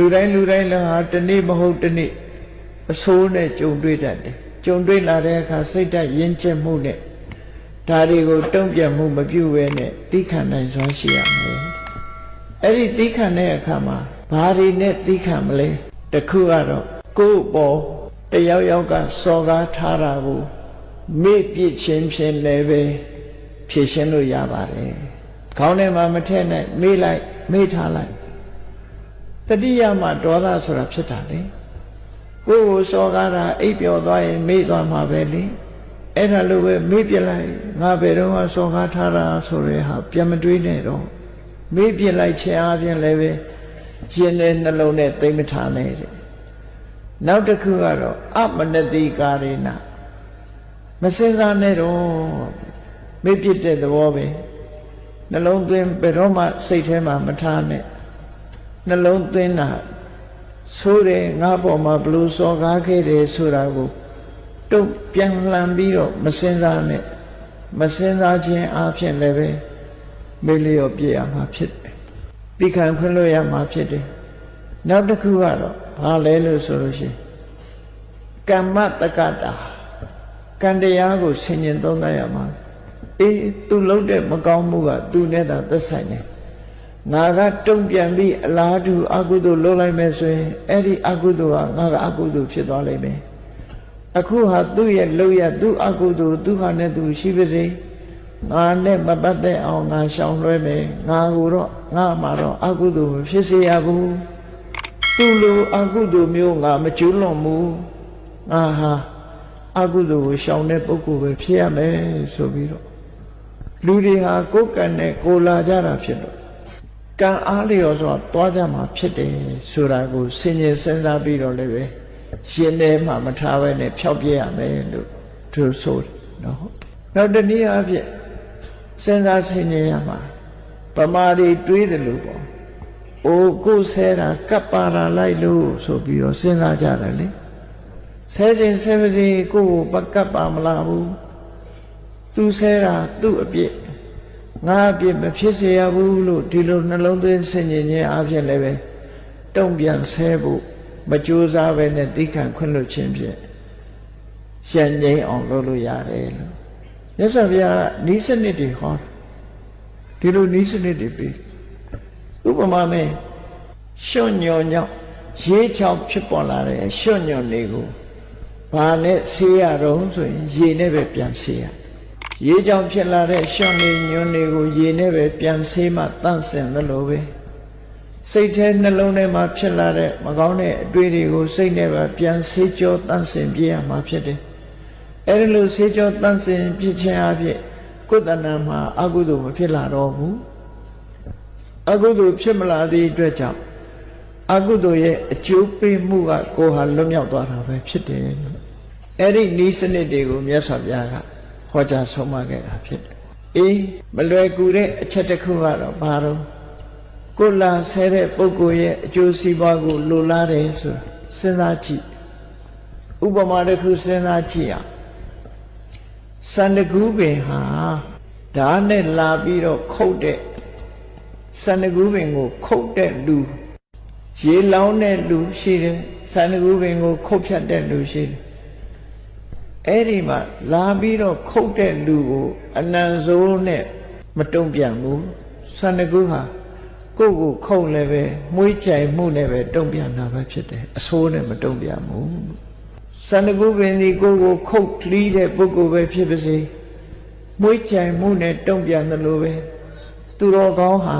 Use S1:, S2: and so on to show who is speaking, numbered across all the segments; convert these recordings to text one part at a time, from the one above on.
S1: လူတိုင်းလူတိုင်းလည်းဟာတနေ့မဟုတ်တနေ့အဆိုးနဲ့ကြုံတွေ့တတ်တယ်ကြုံတွေ့လာတဲ့အခါစိတ်ဓာတ်ရင်းကျက်မှုနဲ့ဒါတွေကိုတုံ့ပြန်မှုမပြုဘဲနဲ့သိခံနိုင်စွမ်းရှိရမယ်အဲ့ဒီသိခံတဲ့အခါမှာဘာတွေနဲ့သိခံမလဲတစ်ခုကတော့ကိုယ့်ပေါ်တယောက်ယောက်ကစော်ကားထားတာကိုမေ့ပြစ်ခြင်းဖြင့်လည်းပဲဖြေရှင်းလို့ရပါတယ်ခေါင်းထဲမှာမထည့်နဲ့မေ့လိုက်မေ့ထားလိုက် တတိယမှာဒေါသဆိုတာဖြစ်တာလေကိုယ်ကိုစော်ကားတာအိပ်ပျော်သွားရင်မေ့သွားမှာပဲလေအဲ့ဒါလိုပဲမေ့ပြလိုက်ငါဘယ်တော့မှစော်ကားထားတာဆိုရဲဟာပြန်မတွေးနဲ့တော့မေ့ပြလိုက်ခြင်းအပြင်လည်းပဲရင်ထဲနှလုံးနဲ့သိမ့်မထားနဲ့တဲ့နောက်တစ်ခုကတော့အမနတိကာရေနမစင်စားနဲ့တော့မေ့ပြတဲ့သဘောပဲနှလုံးသွင်းဘယ်တော့မှစိတ်ထဲမှာမထားနဲ့ နှလုံးသွင်းတာဆိုးတယ်ငါပေါ်မှာဘလို့စော်ကားခဲ့တယ်ဆိုတာကိုတုံ့ပြန်လှန်ပြီးတော့မစင်စားနဲ့မစင်စားခြင်းအဖြစ်လည်းပဲမေ့လျော့ပြည့်ရမှာဖြစ်တယ်။ပြီးခံခွင့်လို့ရမှာဖြစ်တယ်။နောက်တစ်ခုကတော့ဘာလဲလို့ဆိုလို့ရှိရင်ကမ္မတက္ကတာကံတရားကိုဆင်ញင်သုံးသပ်ရမှာ။အေးသူလုပ်တဲ့မကောင်းမှုကသူနဲ့သာသက်ဆိုင်တယ်။ ငါကတုံ့ပြန်ပြီးအလားတူအကုသိုလ်လုပ်လိုက်မယ်ဆိုရင်အဲ့ဒီအကုသိုလ်ကငါကအကုသိုလ်ဖြစ်သွားလိမ့်မယ်အခုဟာသူ့ရဲ့လုပ်ရသူ့အကုသိုလ်သူဟာနဲ့သူရှိပါစေငါနဲ့မပတ်သက်အောင်ငါရှောင်လွှဲမယ်ငါကိုတော့ငါမှာတော့အကုသိုလ်မဖြစ်စေရဘူးသူ့လိုအကုသိုလ်မျိုးငါမကျူးလွန်ဘူးငါဟာအကုသိုလ်ကိုရှောင်တဲ့ပုဂ္ဂိုလ်ပဲဖြစ်ရမယ်ဆိုပြီးတော့လူတွေဟာကိုယ်ကံနဲ့ကိုယ်လာကြတာဖြစ်တော့ ကံအားလျော်စွာသွားကြမှာဖြစ်တယ်ဆိုတာကိုဆင်ញင်စဉ်းစားပြီးတော့လည်းပဲရှင်ထဲမှာမထားဘဲနဲ့ဖျောက်ပြရမယ်လို့သူဆိုတယ်နော်နောက်တနည်းအားဖြင့်စဉ်းစားဆင်ញင်ရမှာပမာတွေတွေးတယ်လို့ပေါ့အိုကိုယ်ဆဲတာကပ်ပါလာလိုက်လို့ဆိုပြီးတော့စဉ်းစားကြတယ်လေဆဲခြင်းဆဲပါစေကိုယ်ကိုပကပ်ပါမလားဘူးသူဆဲတာသူ့အပြစ် ငါအပြစ်မဖြစ်စေရဘူးလို့ဒီလိုနှလုံးသွင်းဆင်ញင်ခြင်းအပြင်လည်းပဲတုံ့ပြန်ဆဲဖို့မကြိုးစားပဲနဲ့သိခံခွင့်လွှတ်ခြင်းဖြင့်ရှင်းငိမ့်အောင်လုပ်လို့ရတယ်လို့မြတ်စွာဘုရားကဤစနစ်တွေဟောတာဒီလိုဤစနစ်တွေပြီးဥပမာမဲ့ရှွညောညောင်းရေးချောင်ဖြစ်ပေါ်လာတဲ့ရှွညောတွေကိုဘာနဲ့ဆေးရတော့ဆိုရင်ရေနဲ့ပဲပြန်ဆေးရ ရေကြောင့်ဖြစ်လာတဲ့ရှော့နေညွန်းတွေကိုရေနဲ့ပဲပြန်ဆေးမှတန့်စင်သလိုပဲစိတ်ထဲနှလုံးထဲမှာဖြစ်လာတဲ့မကောင်းတဲ့အတွေ့တွေကိုစိတ်နဲ့ပဲပြန်ဆေးကြောတန့်စင်ပြရမှာဖြစ်တယ်။အဲဒီလိုဆေးကြောတန့်စင်ပြခြင်းအဖြစ်ကိုယ်တဏ္ဍာမှာအကုသိုလ်မဖြစ်လာတော့ဘူး။အကုသိုလ်ဖြစ်မလာသည့်အတွက်ကြောင့်အကုသိုလ်ရဲ့အကျိုးပေးမှုကကိုယ်ဟာလွတ်မြောက်သွားတာပဲဖြစ်တယ်လို့အဲ့ဒီဤစနစ်တွေကိုမြတ်စွာဘုရားက ဟောကြားဆုံးမခဲ့တာဖြစ်တယ်။အေးမလွယ်ကူတဲ့အချက်တစ်ခုကတော့ဘာလို့ကိုယ်လာဆဲတဲ့ပုဂ္ဂိုလ်ရဲ့အကျိုးစီးပွားကိုလိုလားတယ်ဆိုစဉ်းစားကြည့်။ဥပမာတစ်ခုစဉ်းစားကြည့်အောင်။စန္ဒကူးပင်ဟာဓာတ်နဲ့လာပြီးတော့ခုတ်တဲ့စန္ဒကူးပင်ကိုခုတ်တဲ့လူရေလောင်းတဲ့လူရှိတယ်။စန္ဒကူးပင်ကိုခုတ်ဖြတ်တဲ့လူရှိတယ်။ အဲ့ဒီမှာလာပြီးတော့ခုတ်တဲ့လူကိုအနံစိုးနဲ့မတုံ့ပြန်ဘူးဆန္ဒကုဟာကိုယ့်ကိုခုတ်လည်းပဲမွေးကြိုင်မှုနဲ့ပဲတုံ့ပြန်တာပဲဖြစ်တယ်အဆိုးနဲ့မတုံ့ပြန်ဘူးဆန္ဒကုပင်ဒီကိုယ့်ကိုခုတ်လီးတဲ့ပုဂ္ဂိုလ်ပဲဖြစ်ပါစေမွေးကြိုင်မှုနဲ့တုံ့ပြန်တယ်လို့ပဲသူတော်ကောင်းဟာ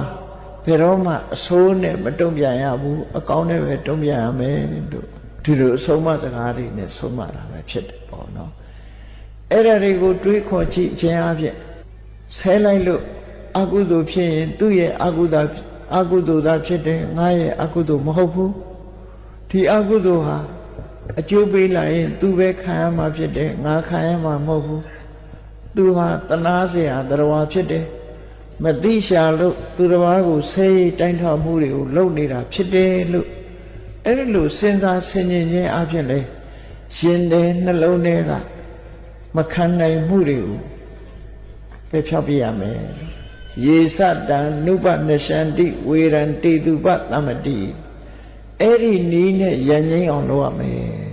S1: ဘယ်တော့မှအဆိုးနဲ့မတုံ့ပြန်ရဘူးအကောင်းနဲ့ပဲတုံ့ပြန်ရမယ်လို့ ဒီလိုအဆုံးအမစကားတွေနဲ့ဆုံးမတာပဲဖြစ်တယ်ပေါ့နော် အဲ့ဒါတွေကိုတွေးခေါ်ကြည့်ခြင်းအပြင်ဆဲလိုက်လို့အကုသိုလ်ဖြစ်ရင်သူ့ရဲ့အကုသိုလ်အကုသိုလ်သာဖြစ်တယ်ငါရဲ့အကုသိုလ်မဟုတ်ဘူးဒီအကုသိုလ်ဟာအကျိုးပေးလာရင်သူပဲခံရမှာဖြစ်တယ်ငါခံရမှာမဟုတ်ဘူးသူဟာတနာเสียတရားဖြစ်တယ်မသိရှာလို့သူတစ်ပါးကိုဆဲတိုင်းထောက်မှုတွေကိုလုပ်နေတာဖြစ်တယ်လို့ အဲ့ဒီလိုစဉ်းစားဆင်ခြင်ခြင်းအပြင်လေရှင်တဲ့နှလုံးထဲကမခံနိုင်မှုတွေကိုပဲဖြောက်ပြရမယ်ယေစတံနုပနရှန္တိဝေရံတေတုပသမတိအဲ့ဒီနီးနဲ့ရန်ငိမ့်အောင်လုပ်ရမယ်